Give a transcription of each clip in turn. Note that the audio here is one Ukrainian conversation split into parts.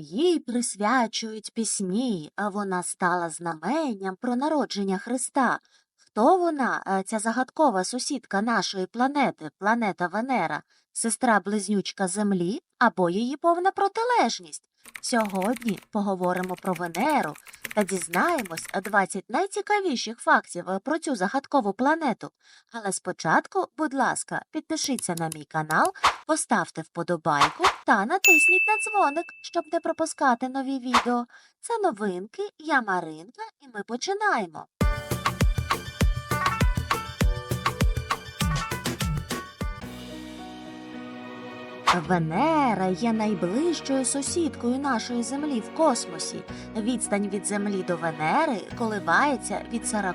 Їй присвячують пісні, а вона стала знаменням про народження Христа. Хто вона, е, ця загадкова сусідка нашої планети, планета Венера, сестра-близнючка Землі або її повна протилежність? Сьогодні поговоримо про Венеру та дізнаємось 20 найцікавіших фактів е, про цю загадкову планету. Але спочатку, будь ласка, підпишіться на мій канал, поставте вподобайку та натисніть на дзвоник, щоб не пропускати нові відео. Це новинки, я Маринка, і ми починаємо. Венера є найближчою сусідкою нашої Землі в космосі. Відстань від Землі до Венери коливається від 40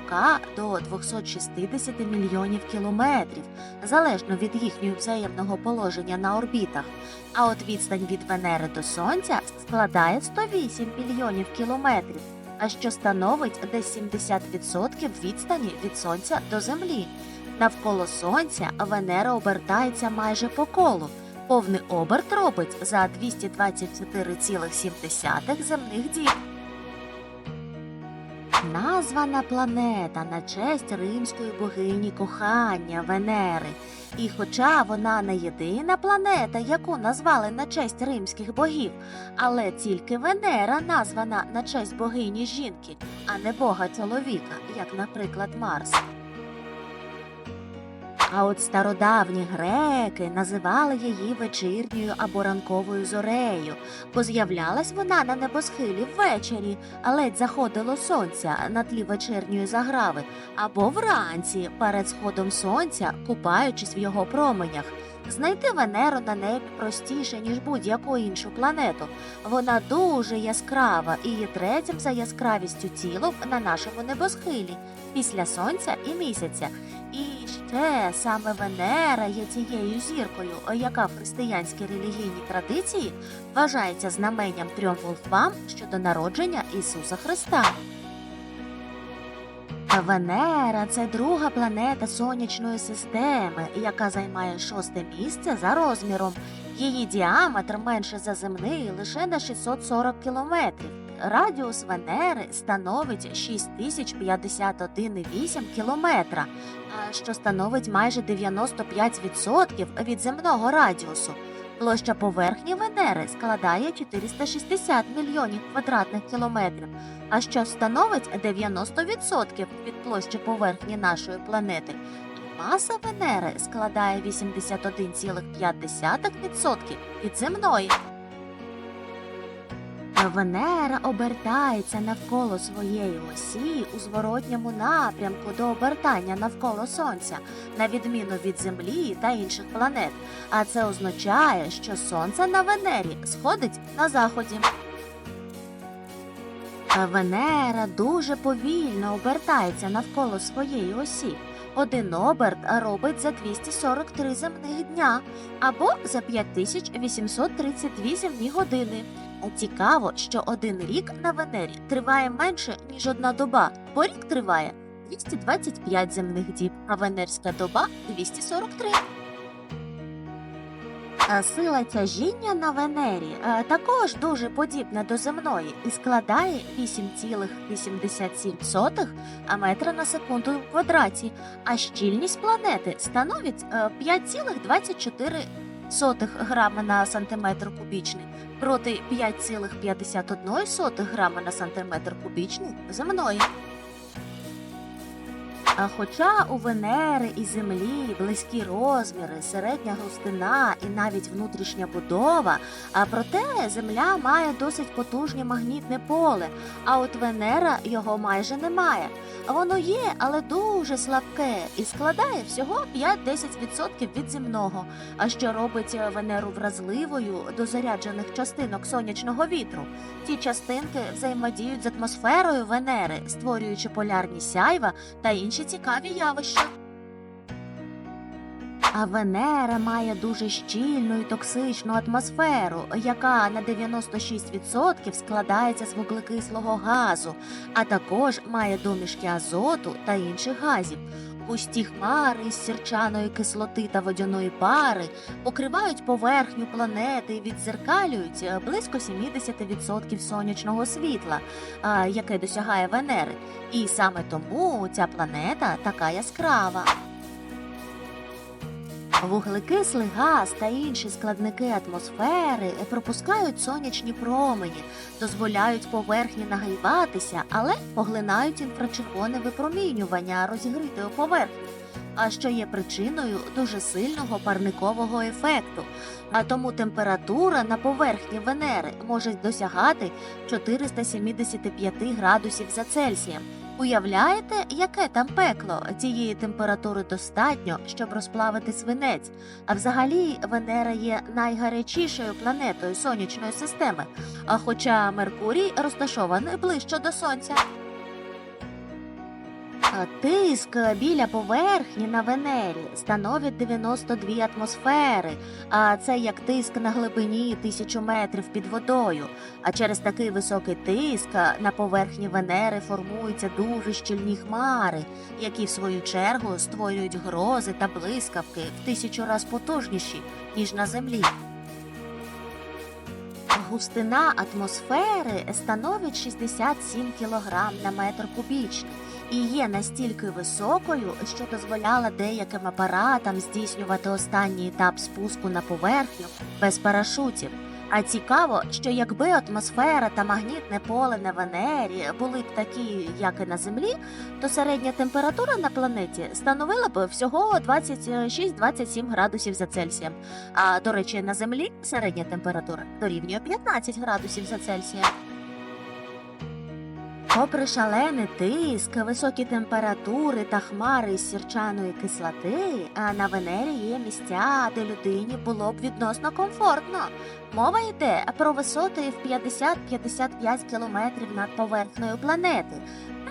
до 260 мільйонів кілометрів, залежно від їхнього взаємного положення на орбітах. А от відстань від Венери до Сонця складає 108 мільйонів кілометрів, а що становить десь 70% відстані від Сонця до Землі. Навколо Сонця Венера обертається майже по колу. Повний оберт робить за 224,7 земних діб. Названа планета на честь римської богині кохання Венери. І хоча вона не єдина планета, яку назвали на честь римських богів, але тільки Венера названа на честь богині жінки, а не бога чоловіка, як, наприклад, Марс. А от стародавні греки називали її вечірньою або ранковою зорею, бо з'являлась вона на небосхилі ввечері, а ледь заходило сонця на тлі вечірньої заграви, або вранці перед сходом сонця, купаючись в його променях. Знайти Венеру на небі простіше, ніж будь-яку іншу планету. Вона дуже яскрава і є третім за яскравістю тілом на нашому небосхилі після сонця і місяця. І ще саме Венера є тією зіркою, яка в християнській релігійній традиції вважається знаменням трьом волхвам щодо народження Ісуса Христа. Венера це друга планета сонячної системи, яка займає шосте місце за розміром. Її діаметр менше за земний лише на 640 кілометрів. Радіус Венери становить 6051,8 кілометра, що становить майже 95% від земного радіусу. Площа поверхні Венери складає 460 мільйонів квадратних кілометрів, а що становить 90% від площі поверхні нашої планети. Маса Венери складає 81,5% від земної. Венера обертається навколо своєї осі у зворотньому напрямку до обертання навколо Сонця, на відміну від Землі та інших планет. А це означає, що Сонце на Венері сходить на заході. Венера дуже повільно обертається навколо своєї осі. Один оберт робить за 243 земних дня або за 5832 земні години. Цікаво, що один рік на Венері триває менше, ніж одна доба, бо рік триває 225 земних діб, а венерська доба 243. А Сила тяжіння на Венері е, також дуже подібна до земної і складає 8,87 метра на секунду в квадраті, а щільність планети становить е, 5,24 грами на сантиметр кубічний проти 5,51 грама на сантиметр кубічний земної. А хоча у Венери і Землі близькі розміри, середня густина і навіть внутрішня будова, а проте Земля має досить потужне магнітне поле, а от Венера його майже немає. Воно є, але дуже слабке і складає всього 5-10% від земного, а що робить Венеру вразливою до заряджених частинок сонячного вітру. Ті частинки взаємодіють з атмосферою Венери, створюючи полярні сяйва та інші цікаві явища. А Венера має дуже щільну і токсичну атмосферу, яка на 96% складається з вуглекислого газу, а також має домішки азоту та інших газів. Густі хмари з сірчаної кислоти та водяної пари покривають поверхню планети і відзеркалюють е, близько 70% сонячного світла, яке досягає Венери. І саме тому ця планета така яскрава. Вуглекислий газ та інші складники атмосфери пропускають сонячні промені, дозволяють поверхні нагріватися, але поглинають інфрачервоне випромінювання розігрітої поверхні, а що є причиною дуже сильного парникового ефекту. А тому температура на поверхні Венери може досягати 475 градусів за Цельсієм. Уявляєте, яке там пекло? Цієї температури достатньо, щоб розплавити свинець. А взагалі Венера є найгарячішою планетою сонячної системи, а хоча Меркурій розташований ближче до сонця. Тиск біля поверхні на Венері становить 92 атмосфери, а це як тиск на глибині тисячу метрів під водою. А через такий високий тиск на поверхні Венери формуються дуже щільні хмари, які в свою чергу створюють грози та блискавки в тисячу раз потужніші, ніж на землі. Густина атмосфери становить 67 кг на метр кубічний і є настільки високою, що дозволяла деяким апаратам здійснювати останній етап спуску на поверхню без парашутів. А цікаво, що якби атмосфера та магнітне поле на Венері були б такі, як і на Землі, то середня температура на планеті становила б всього 26-27 градусів за Цельсієм. А до речі, на Землі середня температура дорівнює 15 градусів за Цельсієм. Попри шалений тиск, високі температури та хмари з сірчаної кислоти, а на Венері є місця, де людині було б відносно комфортно. Мова йде про висоти в 50-55 кілометрів над поверхнею планети.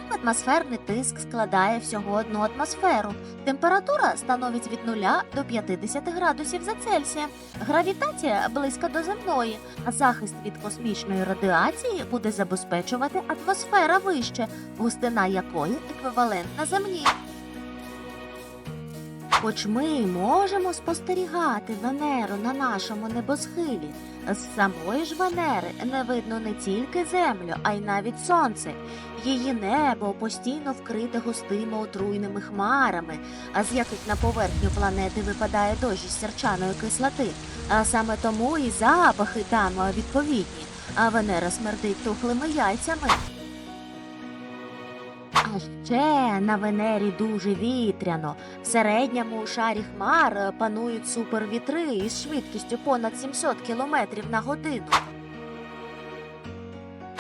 Атмосферний тиск складає всього одну атмосферу. Температура становить від 0 до 50 градусів за Цельсієм. Гравітація близька до земної, а захист від космічної радіації буде забезпечувати атмосфера вище, густина якої еквівалентна Землі. Хоч ми можемо спостерігати Венеру на нашому небосхилі, з самої ж Венери не видно не тільки Землю, а й навіть сонце. Її небо постійно вкрите густими отруйними хмарами, а з яких на поверхню планети випадає дощ з серчаної кислоти. А саме тому і запахи там відповідні, а Венера смердить тухлими яйцями. Ще на Венері дуже вітряно. В середньому у шарі хмар панують супервітри із швидкістю понад 700 км на годину.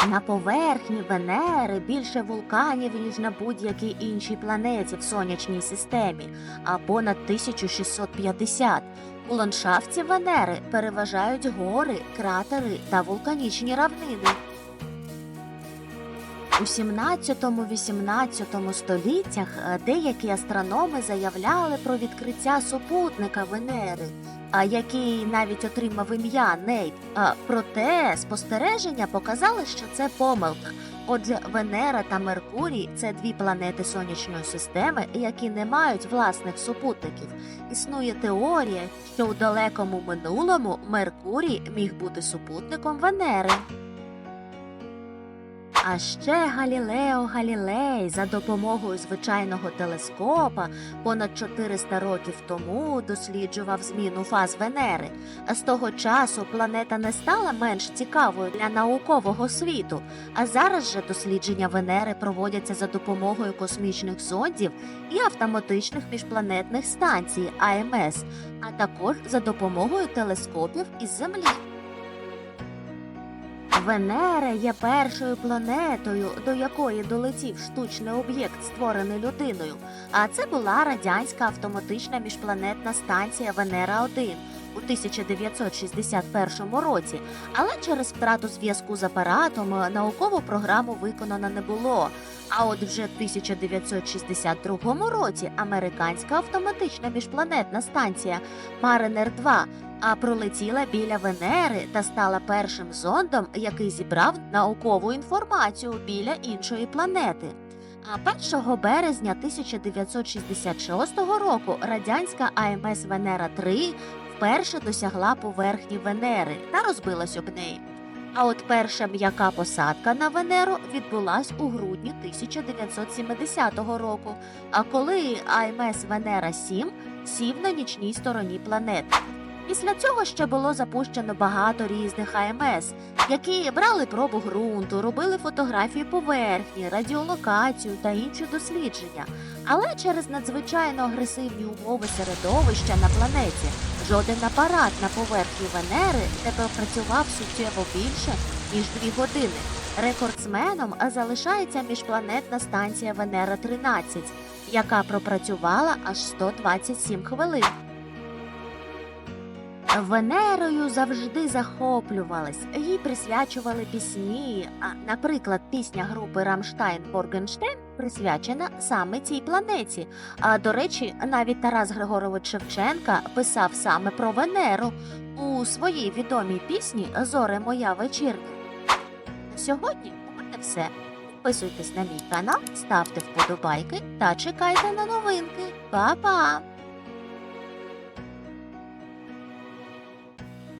На поверхні Венери більше вулканів, ніж на будь-якій іншій планеті в сонячній системі, а понад 1650. У ландшафті Венери переважають гори, кратери та вулканічні равнини. У 17-18 століттях е, деякі астрономи заявляли про відкриття супутника Венери, а який навіть отримав ім'я Нейт. Проте спостереження показали, що це помилка. Отже, Венера та Меркурій це дві планети сонячної системи, які не мають власних супутників. Існує теорія, що у далекому минулому Меркурій міг бути супутником Венери. А ще Галілео Галілей за допомогою звичайного телескопа понад 400 років тому досліджував зміну фаз Венери. А з того часу планета не стала менш цікавою для наукового світу. А зараз же дослідження Венери проводяться за допомогою космічних зондів і автоматичних міжпланетних станцій АМС, а також за допомогою телескопів із Землі. Венера є першою планетою, до якої долетів штучний об'єкт, створений людиною. А це була радянська автоматична міжпланетна станція Венера 1 у 1961 році. Але через втрату зв'язку з апаратом наукову програму виконано не було. А от вже в 1962 році американська автоматична міжпланетна станція Маринер 2 а пролетіла біля Венери та стала першим зондом, який зібрав наукову інформацію біля іншої планети. А 1 березня 1966 року радянська АМС Венера 3 вперше досягла поверхні Венери та розбилась об неї. А от перша м'яка посадка на Венеру відбулась у грудні 1970 року, а коли АМС Венера 7 сів на нічній стороні планети. Після цього ще було запущено багато різних АМС, які брали пробу ґрунту, робили фотографії поверхні, радіолокацію та інші дослідження. Але через надзвичайно агресивні умови середовища на планеті жоден апарат на поверхні Венери не пропрацював суттєво більше ніж дві години. Рекордсменом залишається міжпланетна станція Венера 13, яка пропрацювала аж 127 хвилин. Венерою завжди захоплювались, їй присвячували пісні. Наприклад, пісня групи Рамштайн Моргенштейн присвячена саме цій планеті. А до речі, навіть Тарас Григорович Шевченка писав саме про Венеру у своїй відомій пісні Зоре моя вечірня. На сьогодні мене все. Підписуйтесь на мій канал, ставте вподобайки та чекайте на новинки. Па-па!